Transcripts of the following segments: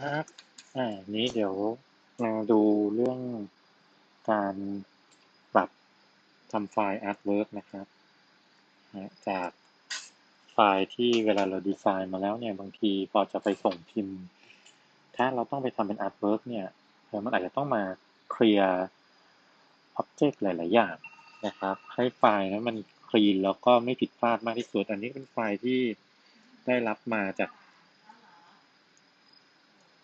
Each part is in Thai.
ครับอ่านี้เดี๋ยวมาดูเรื่องการปรับทำไฟล์ artwork นะครับ จากไฟล์ที่เวลาเราดีไซน์มาแล้วเนี่ย บางทีพอจะไปส่งพิมพ์ ถ้าเราต้องไปทำเป็น artwork เนี่ยมันอาจจะต้องมาเคลียร์ object หลาย ๆ อย่างนะครับ ให้ไฟล์นั้นมันคลีนแล้วก็ไม่ผิดพลาดมากที่สุด อันนี้เป็นไฟล์ที่ได้รับมาจาก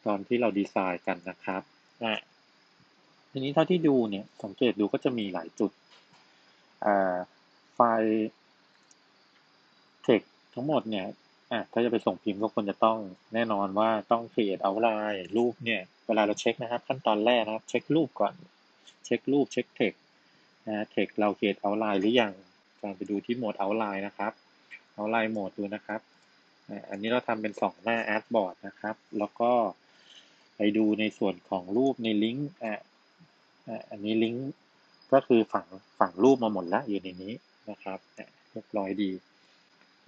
ตอนที่เราดีไซน์กันนะครับนะทีนี้เท่าที่ดูเนี่ยสังเกตดูก็จะมีหลายจุดไฟล์ text ทั้งหมดเนี่ยอะถ้าจะไปส่งพิมพ์ก็ควรจะต้องแน่นอนว่าต้อง create outline รูปเนี่ย เวลาเราเช็คนะครับ ขั้นตอนแรกนะครับ เช็ครูปก่อน เช็ครูปเช็ค text นะ text เรา create outline หรือยังการไปดูที่โหมด outline นะครับ outline โหมดดูนะครับอันนี้เราทำเป็นสองหน้า artboard นะครับ แล้วก็ ไปดูในส่วนของรูปในลิงก์อะอันนี้ลิงก์ก็คือฝั่งฝั่งรูปมาหมดแล้วอยู่ในนี้นะครับเรียบร้อยดี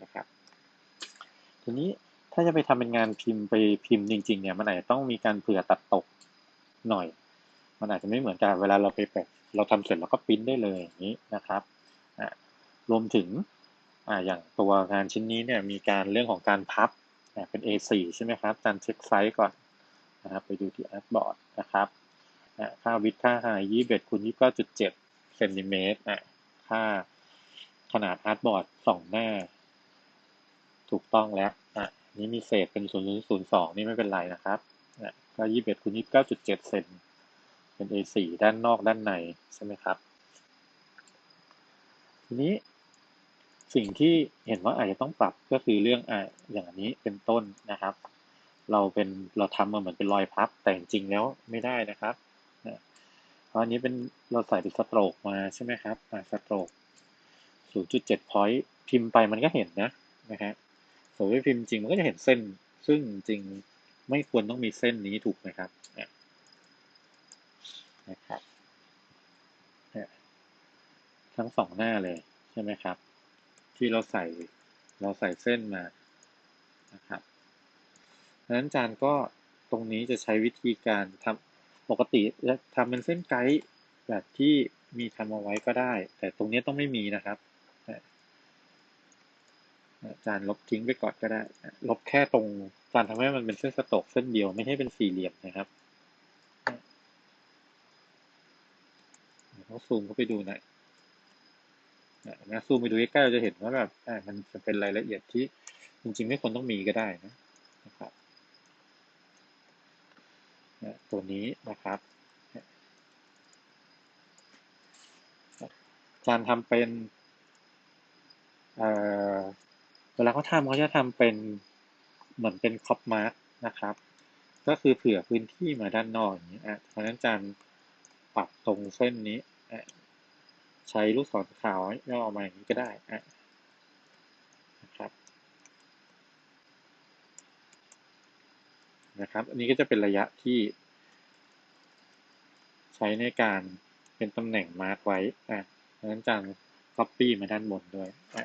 นะครับ ทีนี้ถ้าจะไปทำเป็นงานพิมพ์ไปพิมพ์จริงๆเนี่ยมันอาจจะต้องมีการเผื่อตัดตกหน่อย มันอาจจะไม่เหมือนกันเวลาเราไปแปะเราทำเสร็จแล้วก็พิมพ์ได้เลยอย่างนี้นะครับรวมถึงออย่างตัวงานชิ้นนี้เนี่ยมีการเรื่องของการพับเป็น A4 ใช่ไหมครับการเช็คไซส์ก่อน นะครับ ไปดูที่อาร์ตบอร์ดนะครับค่าวิดค่าไฮยี่สิบเอ็ดคูณยี่สิบเก้าจุดเจ็ดเซนติเมตรอะค่าขนาดอาร์ตบอร์ดสองหน้า ถูกต้องแล้วอะนี้มีเศษเป็นศูนย์ศูนย์สองนี่ไม่เป็นไรนะครับอะก็ยี่สิบเอ็ดคูณยี่สิบเก้าจุดเจ็ดเซนเป็น A4 ด้านนอกด้านในใช่ไหมครับ ทีนี้สิ่งที่เห็นว่าอาจจะต้องปรับก็คือเรื่องอะอย่างนี้เป็นต้นนะครับ เราเป็นเราทำมาเหมือนเป็นรอยพับ แต่จริงแล้วไม่ได้นะครับเพราะอันนี้เป็นเราใส่เป็นสโตรกมาใช่ไหมครับสโตรก0.7 point พิมพ์ไปมันก็เห็นนะนะฮะสมมติพิมพ์จริงมันก็จะเห็นเส้น ซึ่งจริงไม่ควรต้องมีเส้นนี้ถูกไหมครับนะครับทั้งสองหน้าเลยใช่ไหมครับ ที่เราใส่เราใส่เส้นมานะครับ ดังนั้นจานก็ตรงนี้จะใช้วิธีการทำปกติจะทำเป็นเส้นไกด์แบบที่มีทำเอาไว้ก็ได้ แต่ตรงนี้ต้องไม่มีนะครับจานลบทิ้งไปก่อนก็ได้ ลบแค่ตรงจานทำให้มันเป็นเส้นสโตกเส้นเดียวไม่ให้เป็นสี่เหลี่ยมนะครับต้องซูมเข้าไปดูหน่อยนะซูมไปดูใกล้ๆเราจะเห็นว่าแบบมันจะเป็นรายละเอียดที่จริงๆไม่ควรต้องมีก็ได้นะนะครับ ตัวนี้นะครับ การทำเป็นเเวลาเขาทำเขาจะทำเป็นเหมือนเป็นคอปมาร์กนะครับ ก็คือเผื่อพื้นที่มาด้านนอกอย่างนี้อะเพราะฉะนั้นจานปรับตรงเส้นนี้ ใช้ลูกศรขาวย่อมาอย่างนี้ก็ได้นะครับ นะครับ อันนี้ก็จะเป็นระยะที่ใช้ในการเป็นตำแหน่งมาร์กไว้อะดังนั้นจาง copy มาด้านบนด้วยอะ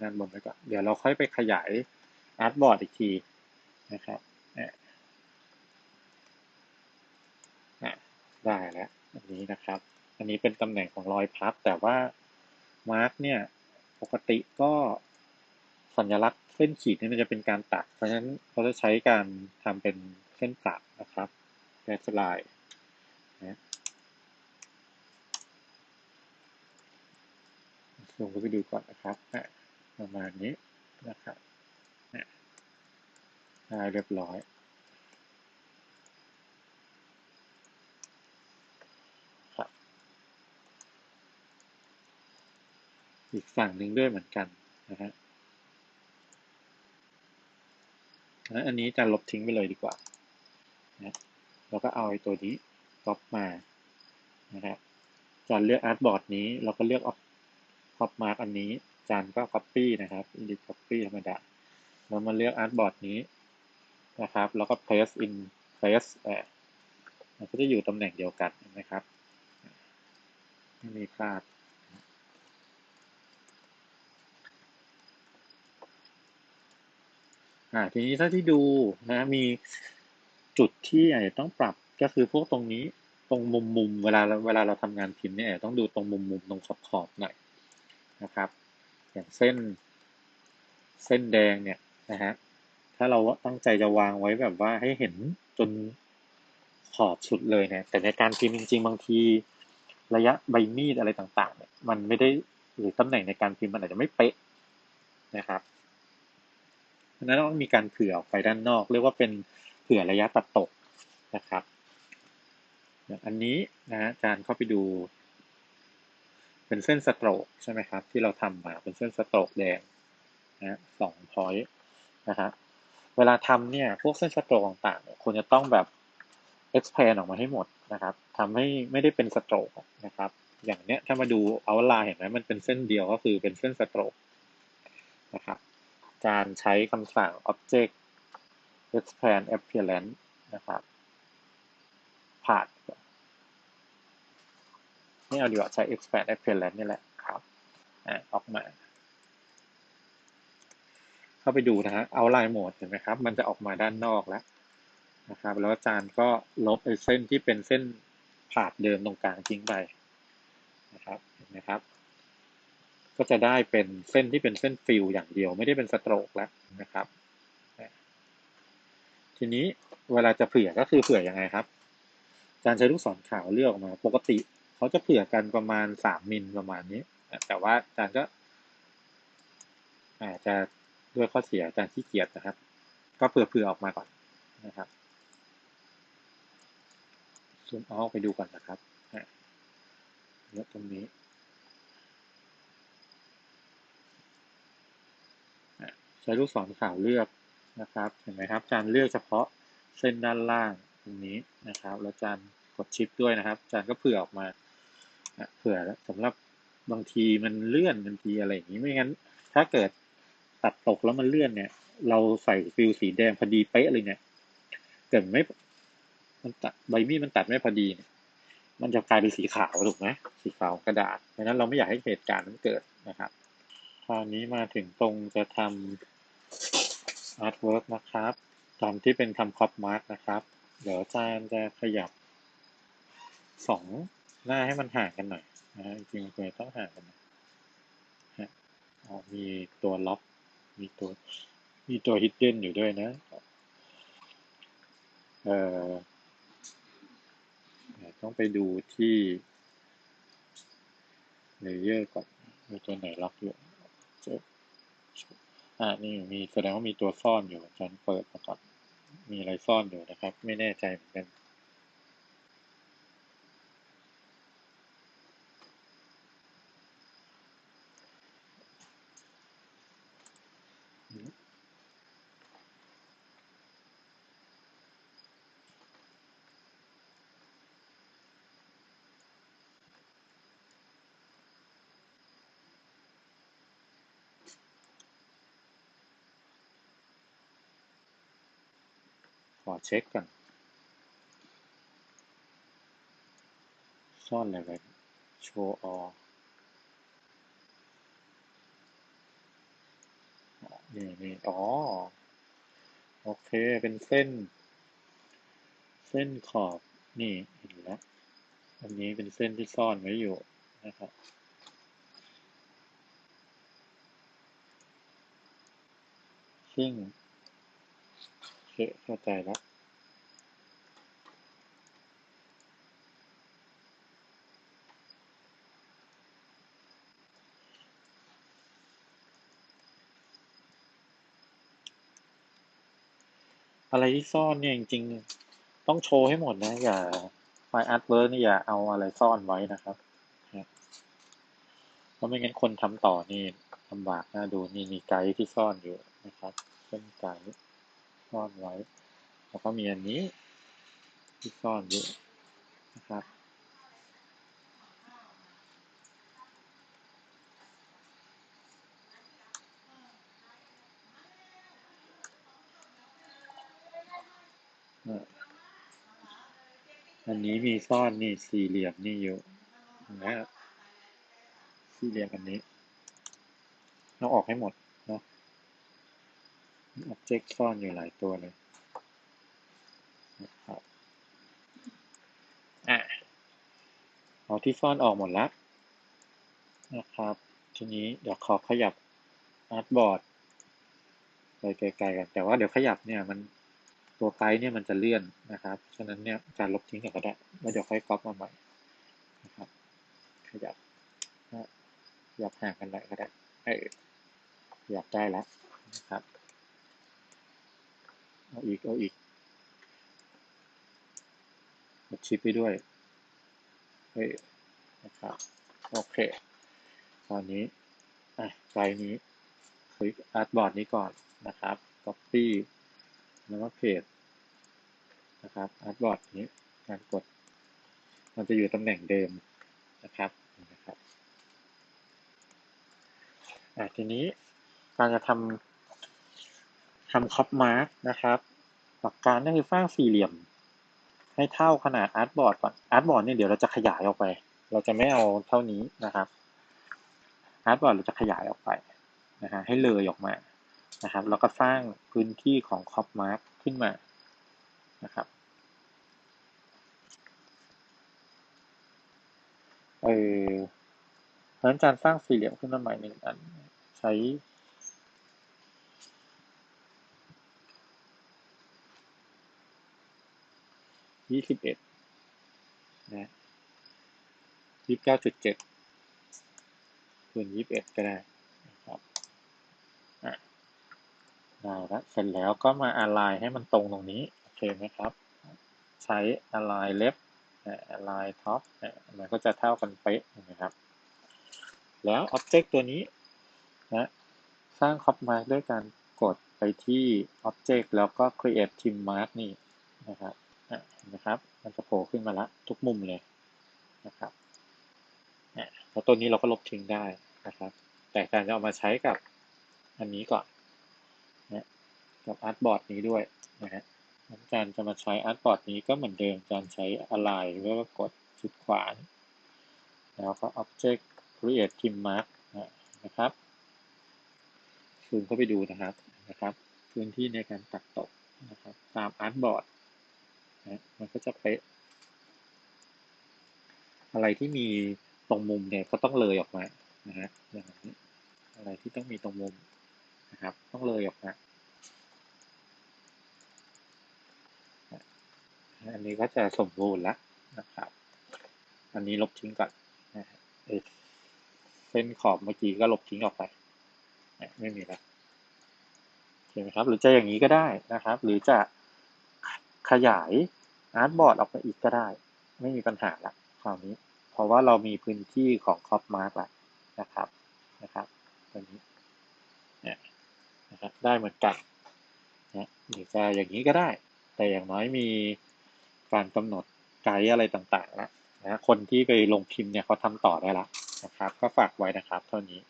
ด้านบนไปก่อน เดี๋ยวเราค่อยไปขยายอาร์ตบอร์ดอีกทีนะครับอะได้แล้วอันนี้นะครับ อันนี้เป็นตำแหน่งของรอยพับแต่ว่ามาร์กเนี่ยปกติก็ สัญลักษณ์เส้นขีดนี่มันจะเป็นการตัด เพราะฉะนั้นเราจะใช้การทำเป็นเส้นตัดนะครับแกสไลน์นะลงไปดูก่อนนะครับประมาณนี้นะครับได้เรียบร้อยครับอีกฝั่งหนึ่งด้วยเหมือนกันนะฮะ อันนี้จะลบทิ้งไปเลยดีกว่านะแล้วก็เอาไอ้ตัวนี้ก๊อปมานะครับจานเลือกอาร์ตบอร์ดนี้เราก็เลือกออฟคอปมาร์กอันนี้จานก็ Copy นะครับ Edit Copy ธรรมดาเรามาเลือก Artboard นี้นะครับ แล้วก็ Paste in Place อ่ามันก็จะอยู่ตำแหน่งเดียวกันนะครับไม่มีพลาด อ่าทีนี้ถ้าที่ดูนะมีจุดที่อาจจะต้องปรับก็คือพวกตรงนี้ตรงมุมมุมเวลาเวลาเราทำงานพิมพ์เนี่ยต้องดูตรงมุมมุมตรงขอบขอบหน่อยนะครับ อย่างเส้น เส้นแดงเนี่ยนะฮะถ้าเราตั้งใจจะวางไว้แบบว่าให้เห็นจนขอบสุดเลยเนี่ยแต่ในการพิมพ์จริง ๆ บางทีระยะใบมีดอะไรต่างๆเนี่ยมันไม่ได้หรือตำแหน่งในการพิมพ์มันอาจจะไม่เป๊ะนะครับ นั้นต้องมีการเผื่อออกไปด้านนอก เรียกว่าเป็นเผื่อระยะตัดตกนะครับอย่างอันนี้นะอาจารย์เข้าไปดูเป็นเส้นสโตรกใช่ไหมครับ ที่เราทำมาเป็นเส้นสโตรกแดงนะสองพอยต์นะฮะเวลาทำเนี่ยพวกเส้นสโตรกต่างๆควรจะต้องแบบ expand ออกมาให้หมดนะครับทำให้ไม่ได้เป็นสโตรกนะครับ อย่างเนี้ยถ้ามาดูเอาไลน์เห็นไหมมันเป็นเส้นเดียวก็คือเป็นเส้นสโตรกนะครับ การใช้คำสั่ง object expand appearance นะครับผ่านนี่เอาดีกว่าใช้ expand appearance นี่แหละครับอ่ออกมา เข้าไปดูนะฮะเอาไลน์โหมดเห็นไหมครับ มันจะออกมาด้านนอกแล้วนะครับ แล้วอาจารย์ก็ลบไอ้เส้นที่เป็นเส้นผ่าดเดิมตรงกลางทิ้งไปนะครับเห็นไหมครับ ก็จะได้เป็นเส้นที่เป็นเส้นฟิลอย่างเดียว ไม่ได้เป็นสโตรกแล้วนะครับ ทีนี้เวลาจะเผื่อก็คือเผื่อยังไงครับอาจารย์ใช้ลูกศรขาวเลือกออกมา ปกติเขาจะเผื่อกันประมาณสามมิลประมาณนี้ แต่ว่าอาจารย์ก็อาจจะด้วยข้อเสียอาจารย์ขี้เกียจนะครับ ก็เผื่อเผื่อออกมาก่อนนะครับซูมเอาไปดูก่อนนะครับเลือกตรงนี้ ใช้ลูกศรขาวเลือกนะครับเห็นไหมครับจารย์เลือกเฉพาะเส้นด้านล่างตรงนี้นะครับ แล้วจารย์กดชิปด้วยนะครับจารย์ก็เผื่อออกมาเผื่อสำหรับบางทีมันเลื่อนบางทีอะไรอย่างนี้ไม่งั้น ถ้าเกิดตัดตกแล้วมันเลื่อนเนี่ย เราใส่ฟิลสีแดงพอดีเป๊ะเลยเนี่ยเกิดไม่มันตัดใบมีดมันตัดไม่พอดีเนี่ยมันจะกลายเป็นสีขาวถูกไหมสีขาวกระดาษเพราะนั้นเราไม่อยากให้เหตุการณ์นั้นเกิดนะครับ ราวนี้มาถึงตรงจะทำอาร์ตเวิร์กนะครับตามที่เป็นคำคอปมาร์กนะครับ เดี๋ยวอาจารย์จะขยับสองหน้าให้มันห่างกันหน่อยนะจริงๆควรต้องห่างกันนะฮะมีตัวล็อกมีตัวมีตัวฮิดเด้นอยู่ด้วยนะ เอ่อต้องไปดูที่เลเยอร์ก่อนมีตัวไหนล็อกอยู่ อ่านี่มีแสดงว่ามีตัวซ่อนอยู่ฉันเปิดมาก่อนมีอะไรซ่อนอยู่นะครับ ไม่แน่ใจเหมือนกัน อเช็คก่อน ซ่อนอะไรไว้ โชว์ออนี่นี่อ๋อ โอเค เป็นเส้น เส้นขอบ นี่ เห็นแล้ว อันนี้เป็นเส้นที่ซ่อนไว้อยู่นะครับซึ่ง เข้าใจแล้วอะไรที่ซ่อนเนี่ยจริงๆต้องโชว์ให้หมดนะ อย่าไฟอาร์ตเวิร์กนี่อย่าเอาอะไรซ่อนไว้นะครับเพราะไม่งั้นคนทำต่อนี่ลำบากนะดูนี่มีไกด์ที่ซ่อนอยู่นะครับเส้นไกด์ ซ่อนไว้ แล้วก็มีอันนี้ที่ซ่อนอยู่นะครับ อันนี้มีซ่อนนี่สี่เหลี่ยมนี่อยู่นะสี่เหลี่ยมอันนี้ต้องออกให้หมดเนาะ อ็อบเจกต์ซ่อนอยู่หลายตัวเลยนะครับอะเอาที่ซ่อนออกหมดแล้วนะครับ ทีนี้เดี๋ยวขอขยับอาร์ตบอร์ดไปไกลๆกัน แต่ว่าเดี๋ยวขยับเนี่ยมันตัวไกด์เนี่ยมันจะเลื่อนนะครับ ฉะนั้นเนี่ยการลบทิ้งก็ได้ แล้วเดี๋ยวค่อยก๊อปมาใหม่นะครับ ขยับขยับห่างกันหน่อยก็ได้เอออยับได้แล้วนะครับ เอาอีก เอาอีกกดชิปไปด้วย เฮ้ย นะครับ โอเค ตอนนี้ อะไฟล์นี้ คลิกอาร์ตบอร์ดนี้ก่อนนะครับ copy แล้วก็เพจนะครับอาร์ตบอร์ดนี้การกด มันจะอยู่ตำแหน่งเดิมนะครับนะครับอะทีนี้การจะทำ ทำคัพมาร์กนะครับ หลักการก็คือสร้างสี่เหลี่ยม ให้เท่าขนาดอาร์ตบอร์ดก่อนอาร์ตบอร์ดเนี่ยเดี๋ยวเราจะขยายออกไป เราจะไม่เอาเท่านี้นะครับอาร์ตบอร์ดเราจะขยายออกไปนะฮะให้เลยออกมานะครับ แล้วก็สร้างพื้นที่ของคอปมาร์กขึ้นมานะครับเออเพราะฉะนั้นการสร้างสี่เหลี่ยมขึ้นมาใหม่หนึ่งอันใช้ ยี่สิบเอ็ดนะยี่สิบเก้าจุดเจ็ดคูณยี่สิบเอ็ดก็ได้นะครับอะได้แล้วเสร็จแล้วก็มาอะไลน์ให้มันตรงตรงนี้ โอเคไหมครับ ใช้อะไลน์เล็บอะไลน์ท็อปมันก็จะเท่ากันเป๊ะนะครับ แล้วอ็อบเจกต์ตัวนี้นะสร้างคอปมาร์กด้วยการกดไปที่ Object แล้วก็ Create Trim Mark นี่นะครับ นะครับ มันจะโผล่ขึ้นมาละทุกมุมเลยนะครับแล้วตัวนี้เราก็ลบทิ้งได้นะครับ แต่การจะเอามาใช้กับอันนี้ก่อนนะกับอาร์ตบอร์ดนี้ด้วยนะฮะกาจารย์จะมาใช้อาร์ตบอร์ดนี้ก็เหมือนเดิมการใช้ align แล้วก็กดจุดขวาน แล้วก็ object create trim mark นะครับซูมเข้าไปดูนะครับนะครับ พื้นที่ในการตัดตกนะครับ ตามอาร์ตบอร์ด นะมันก็จะเป๊ะอะไรที่มีตรงมุมเนี่ยก็ต้องเลยออกมานะฮะอย่างนี้อะไรที่ต้องมีตรงมุมนะครับ ต้องเลยออกมาอันนี้ก็จะสมบูรณ์แล้วนะครับ อันนี้ลบทิ้งก่อนนะเส้นขอบเมื่อกี้ก็ลบทิ้งออกไปไม่มีแล้วเห็นไหมครับ หรือจะอย่างนี้ก็ได้นะครับ หรือจะ ขยายอาร์ตบอร์ดออกไปอีกก็ได้ ไม่มีปัญหาละคราวนี้ เพราะว่าเรามีพื้นที่ของคอปมาร์กแล้วนะครับนะครับตัวนี้เนี่ยนะครับได้เหมือนกันนะหรือจะอย่างนี้ก็ได้ แต่อย่างน้อยมีการกำหนดไกด์อะไรต่างๆแล้วนะคนที่ไปลงพิมพ์เนี่ยเขาทำต่อได้ละนะครับ ก็ฝากไว้นะครับ เท่านี้